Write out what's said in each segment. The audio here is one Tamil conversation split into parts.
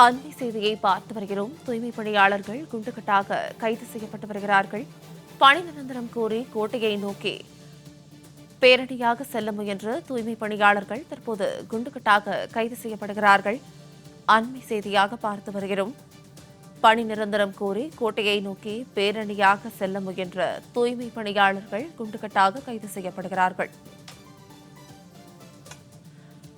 அண்மை செய்தியை பார்த்து வருகிறோம். தூய்மை பணியாளர்கள் குண்டுகட்டாக கைது செய்யப்பட்டு வருகிறார்கள். பணி நிரந்தரம் கோரி கோட்டையை நோக்கி பேரணியாக செல்ல முயன்ற தூய்மை பணியாளர்கள் தற்போது குண்டுகட்டாக கைது செய்யப்படுகிறார்கள். அண்மை செய்தியாக பார்த்து வருகிறோம். பணி நிரந்தரம் கோரி கோட்டையை நோக்கி பேரணியாக செல்ல முயன்ற தூய்மை பணியாளர்கள் குண்டுகட்டாக கைது செய்யப்படுகிறார்கள்.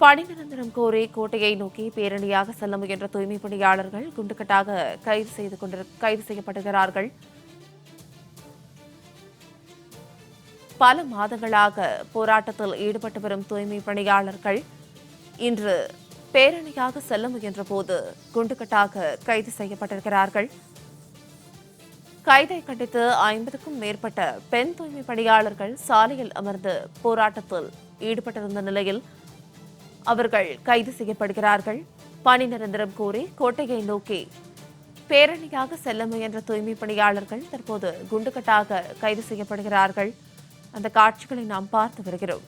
பணி நிரந்தரம் கோரி கோட்டையை நோக்கி பேரணியாக செல்ல முயன்ற தூய்மை பணியாளர்கள் குண்டுகட்டாக கைது செய்து கொண்டிரு கைது செய்யப்படுகிறார்கள் பல மாதங்களாக போராட்டத்தில் ஈடுபட்டு வரும் தூய்மை பணியாளர்கள் இன்று பேரணியாக செல்ல முயன்ற போது குண்டுகட்டாக கைது செய்யப்பட்டிருக்கிறார்கள். கைதை கண்டித்து ஐம்பதுக்கும் மேற்பட்ட பெண் தூய்மை பணியாளர்கள் சாலையில் அமர்ந்து போராட்டத்தில் ஈடுபட்டிருந்த நிலையில் அவர்கள் கைது செய்யப்படுகிறார்கள். பணி நிரந்தரம் கோரி கோட்டையை நோக்கி பேரணியாக செல்ல முயன்ற தூய்மை பணியாளர்கள் தற்போது குண்டுகட்டாக கைது செய்யப்படுகிறார்கள். அந்த காட்சிகளை நாம் பார்த்து வருகிறோம்.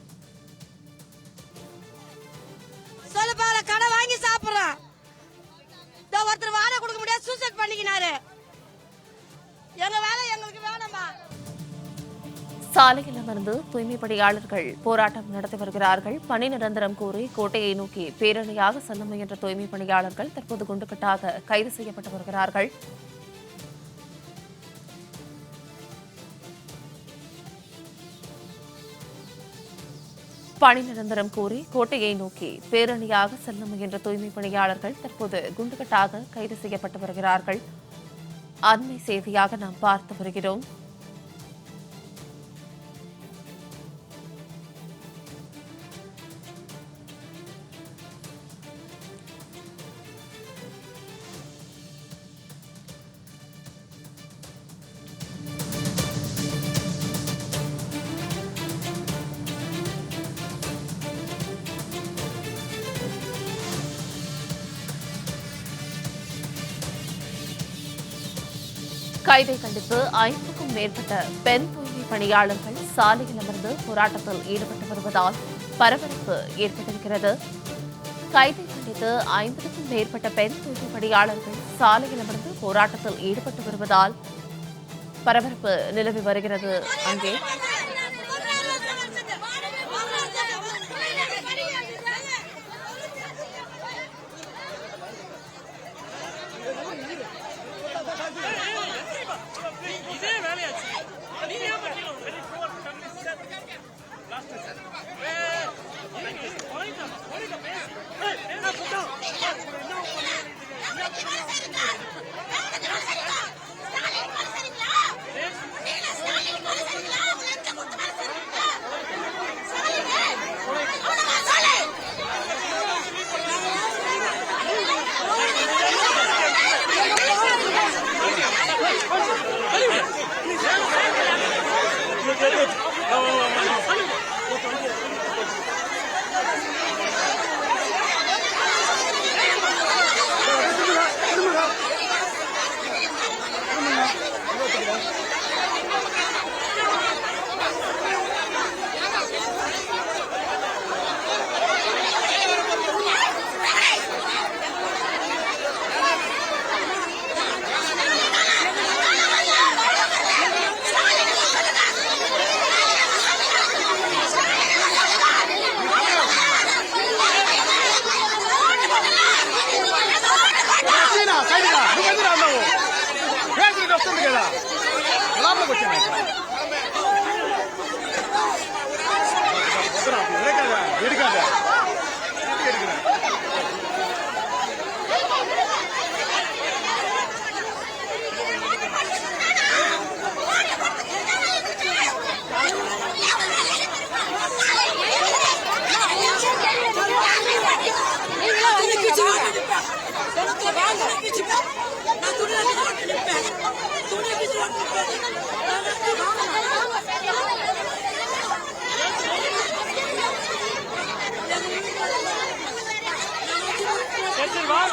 சாலையில் அமர்ந்து தூய்மை பணியாளர்கள் போராட்டம் நடத்தி வருகிறார்கள். பணி நிரந்தரம் கோரி கோட்டையை நோக்கி பேரணியாக செல்ல முயன்ற தூய்மை பணியாளர்கள் தற்போது குண்டுகட்டாக கைது செய்யப்பட்டு வருகிறார்கள். பணி நிரந்தரம் கோரி கோட்டையை நோக்கி பேரணியாக செல்ல முயன்ற தூய்மை பணியாளர்கள் தற்போது குண்டுகட்டாக கைது செய்யப்பட்டு வருகிறார்கள். அண்மை செய்தியாக நாம் பார்த்து வருகிறோம். கைதை கண்டித்து ஐந்துக்கும் மேற்பட்ட பெண் தூய்மை பணியாளர்கள் சாலையில் அமர்ந்து போராட்டத்தில் ஈடுபட்டு வருவதால் பரபரப்பு ஏற்பட்டிருக்கிறது. கைதை கண்டித்து ஐம்பதுக்கும் மேற்பட்ட பெண் தூய்மை பணியாளர்கள் சாலையில் அமர்ந்து போராட்டத்தில் ஈடுபட்டு வருவதால் பரபரப்பு நிலவி வருகிறது. அங்கே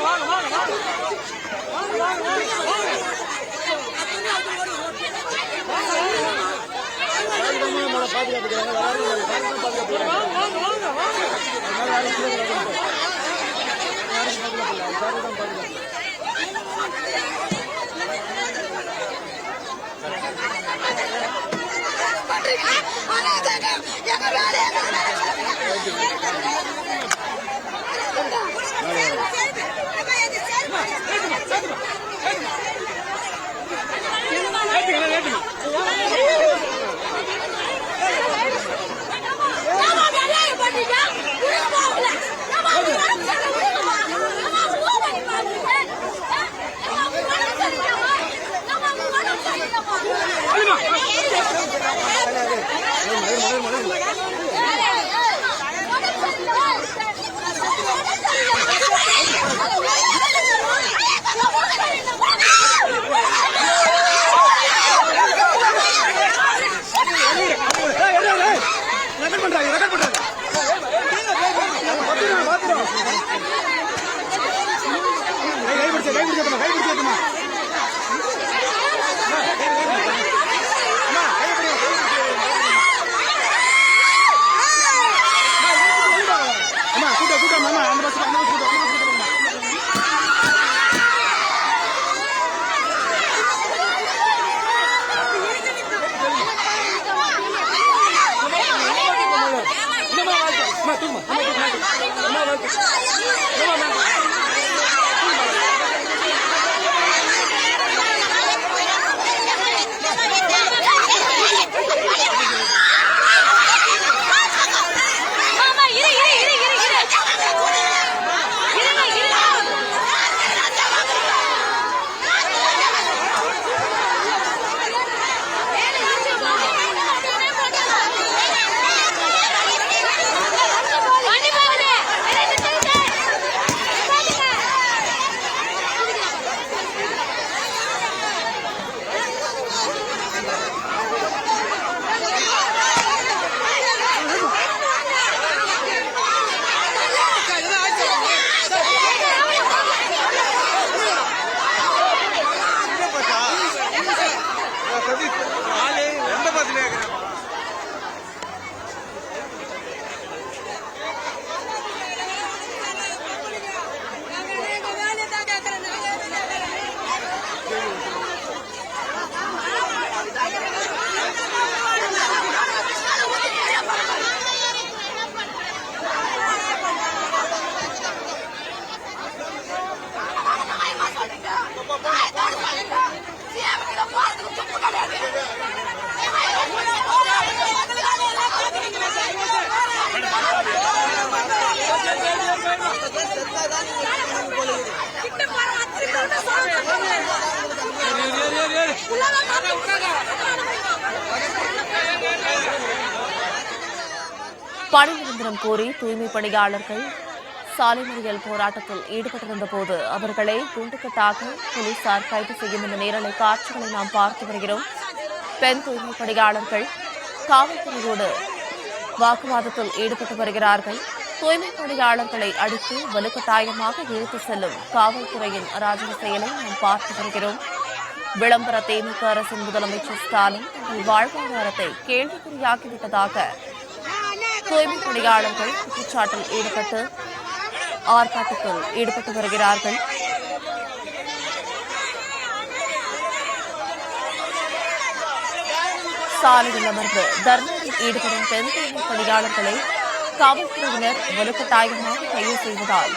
பாதுகாப்பு பண்றீங்க பணி நிரந்தரம் கோரி தூய்மை பணியாளர்கள் சாலை மறியல் போராட்டத்தில் ஈடுபட்டிருந்த போது அவர்களை குண்டுக்கட்டாக போலீசார் கைது செய்யும் இந்த நேரலை காட்சிகளை நாம் பார்த்து வருகிறோம். பெண் தூய்மை பணியாளர்கள் காவல்துறையோடு வாக்குவாதத்தில் ஈடுபட்டு வருகிறார்கள். தூய்மை பணியாளர்களை அடித்து வலுக்கட்டாயமாக இழுத்து செல்லும் காவல்துறையின் அராஜக செயலை நாம் பார்த்து வருகிறோம். விளம்பர திமுக அரசின் முதலமைச்சர் ஸ்டாலின் தங்கள் வாழ்வாதாரத்தை கேள்விக்குறியாக்கிவிட்டதாக தூய்மை பணியாளர்கள் குற்றச்சாட்டில் ஈடுபட்டு ஆர்ப்பாட்டத்தில் ஈடுபட்டு வருகிறார்கள். சாலையில் அமர்ந்து தர்மத்தில் ஈடுபடும் பெண் பணியாளர்களை காவல்துறையினர் வலுக்கட்டாயமாக கைது செய்வதால்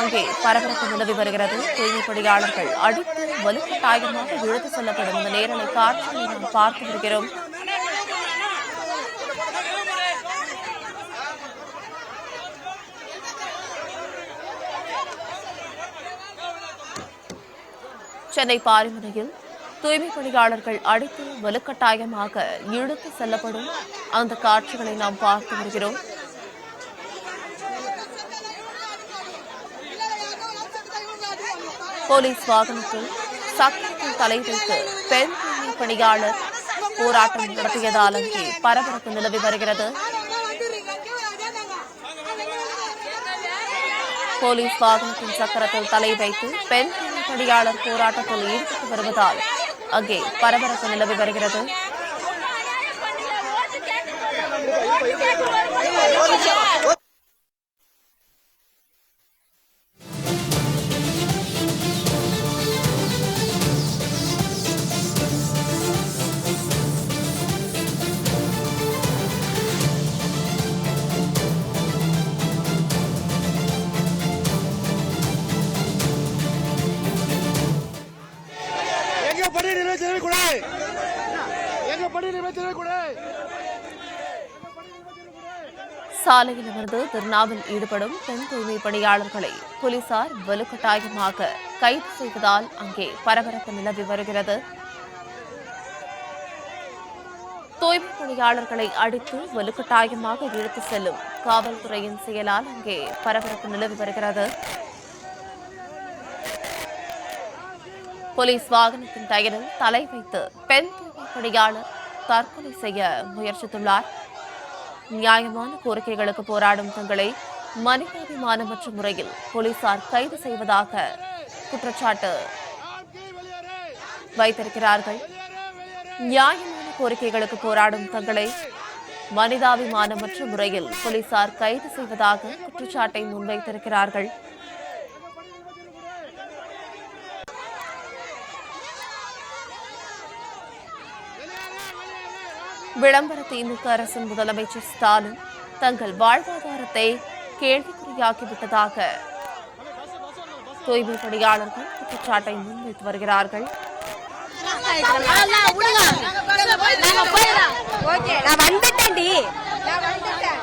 அங்கே பரபரப்பு நிலவி வருகிறது. தூய்மை பணியாளர்கள் அடித்து வலுக்கட்டாயமாக இழுத்து செல்லப்படும் இந்த நேரலை காட்சியை நாம் பார்த்து வருகிறோம். சென்னை பாரிமுனையில் தூய்மை பணியாளர்கள் அடித்து வலுக்கட்டாயமாக இழுத்து செல்லப்படும் அந்த காட்சிகளை நாம் பார்த்து வருகிறோம். போலீஸ் வாகனத்தில் சக்கரத்தில் தலை வைத்து பெண் தூய்மை பணியாளர் போராட்டம் நடத்தியதால் அங்கே பரபரப்பு நிலவி வருகிறது. போலீஸ் வாகனத்தின் சக்கரத்தில் தலை வைத்து பெண் தூய்மை பணியாளர் போராட்டத்தில் ஈடுபட்டு வருவதால் அங்கே பரபரப்பு நிலவி வருகிறது. சாலையில் அமர்ந்து திருநாவில் ஈடுபடும் பெண் தூய்மை பணியாளர்களை போலீசார் வலுக்கட்டாயமாக கைது செய்வதால் அங்கே பரபரப்பு நிலவி வருகிறது. தூய்மை பணியாளர்களை அடித்து வலுக்கட்டாயமாக இழுத்து செல்லும் காவல்துறையின் செயலால் அங்கே பரபரப்பு நிலவி வருகிறது. போலீஸ் வாகனத்தின் டயரில் தலை வைத்து பெண் தூய்மை பணியாளர் தற்கொலை செய்ய முயற்சித்துள்ளார். நியாயமான கோரிக்கைகளுக்கு போராடும் தங்களை மனிதாபிமானமற்ற முறையில் போலீசார் கைது செய்வதாக குற்றச்சாட்டு. வைத்திருக்கிறார்கள். நியாயமான கோரிக்கைகளுக்கு போராடும் தங்களை மனிதாபிமானமற்ற முறையில் போலீசார் கைது செய்வதாக குற்றச்சாட்டை முன்வைத்திருக்கிறார்கள். விளம்பர திமுக அரசின் முதலமைச்சர் ஸ்டாலின் தங்கள் வாழ்வாதாரத்தை கேள்விக்குறியாக்கிவிட்டதாக. தூய்மை பணியாளர்கள் குற்றச்சாட்டை முன்வைத்து வருகிறார்கள். நான் வந்துட்டேன்டி. நான் வந்துட்டேன்